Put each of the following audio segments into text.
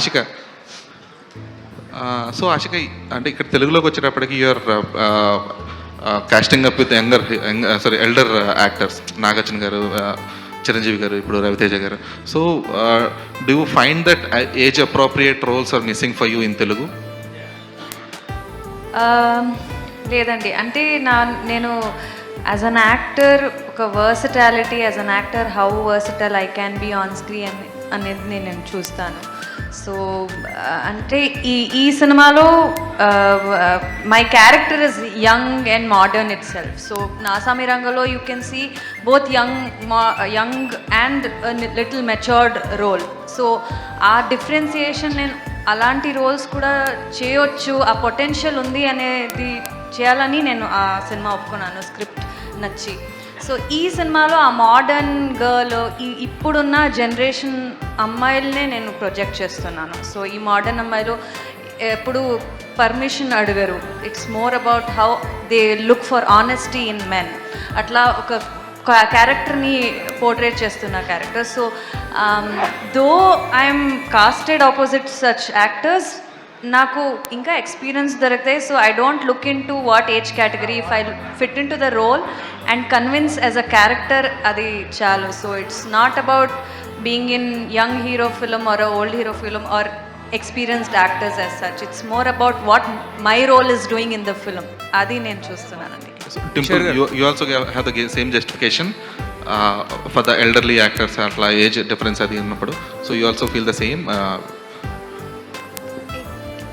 Ashika so Ashika అంటే ఇక్కడ తెలుగులోకి వచ్చేటప్పటికి your casting up with younger sorry elder actors Nagarjuna garu Chiranjeevi garu ఇప్పుడు Ravi Teja garu. So do you find that age appropriate roles are missing for you in Telugu? లేదండి. అంటే నా నేను as an actor ఒక versatility as an actor how versatile I can be on screen అనేది నేను నేను చూస్తాను. So అంటే ఈ ఈ సినిమాలో my character is young and modern itself so Naa Saami రంగంలో you can see both young young and little matured role so uh differentiation నేను అలాంటి రోల్స్ కూడా చేయొచ్చు ఆ పొటెన్షియల్ ఉంది అనేది చేయాలని నేను ఆ సినిమా ఒప్పుకున్నాను స్క్రిప్ట్ నచ్చి. సో ఈ సినిమాలో ఆ మోడర్న్ గర్ల్ ఈ ఇప్పుడున్న జనరేషన్ అమ్మాయిలనే నేను ప్రొజెక్ట్ చేస్తున్నాను. సో ఈ మోడర్న్ అమ్మాయిలు ఎప్పుడు పర్మిషన్ అడగరు. It's more about how they look for honesty in men అట్లా ఒక క్యారెక్టర్ని పోర్ట్రేట్ చేస్తున్న character so though I'm casted opposite such actors నాకు ఇంకా ఎక్స్పీరియన్స్ దొరుకుతాయి so I don't look into what age category if I fit into the role and convince as a character అది చాలు. So it's not about being in young hero film or old hero film or experienced actors as such it's more about what my role is doing in the film అది నేను చూస్తున్నానండి Dimple you also have the same justification for the elderly actors అట్లా age difference అది ఉన్నప్పుడు. So you also feel the same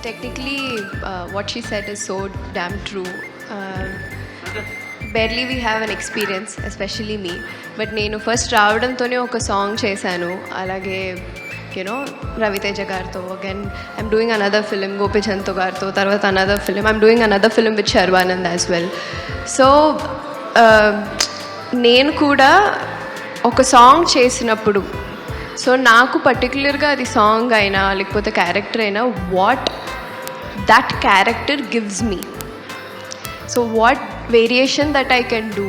Technically, uh, what she said is so damn barely we have an experience especially me but నేను first రావడంతోనే ఒక song చేశాను. అలాగే you know Ravi Teja గారితో. Again I'm doing another film గోపిచంద్తో గారితో. తర్వాత another film I'm doing another film with Sharwanand as well so నేను కూడా ఒక సాంగ్ చేసినప్పుడు సో నాకు పర్టికులర్గా అది సాంగ్ అయినా లేకపోతే క్యారెక్టర్ అయినా what that character gives me so what variation that I can do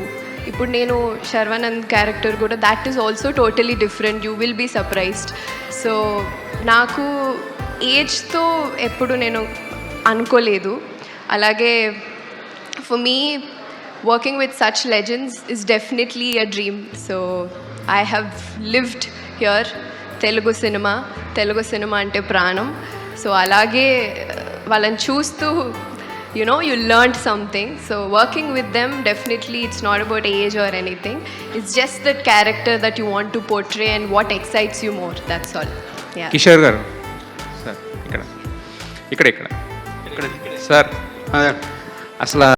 ఇప్పుడు నేను శర్వానంద్ క్యారెక్టర్ కూడా that is also totally different you will be surprised so నాకు ఏజ్తో ఎప్పుడు నేను అనుకోలేదు. అలాగే for me working with such legends is definitely a dream so I have lived here Telugu cinema Telugu cinema అంటే ప్రాణం. సో అలాగే వాళ్ళని చూస్తూ you know you learned something so working with them definitely it's not about age or anything it's just that character that you want to portray and what excites you more that's all yeah Kishore గారు sir ఇక్కడ ఇక్కడ ఇక్కడ ఇక్కడ sir అసలు